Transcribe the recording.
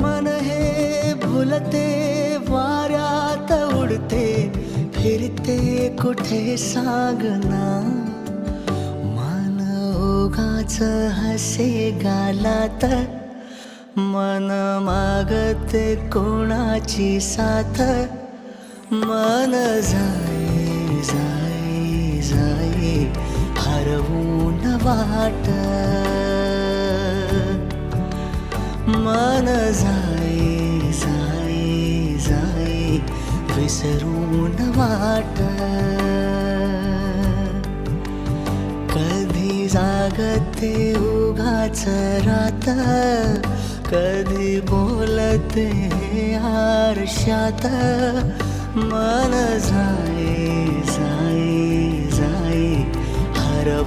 मन हे भुलते वाऱ्यात उडते फिरते कुठे सांगना मन ओघाच हसे गालात मन मागते कोणाची साथ. मन जाई जाई जाई हरवून वाट. मन जाय जाय जाय विसरून वाट। कधी जागते उगाच रात कधी बोलते आरशात मन जाय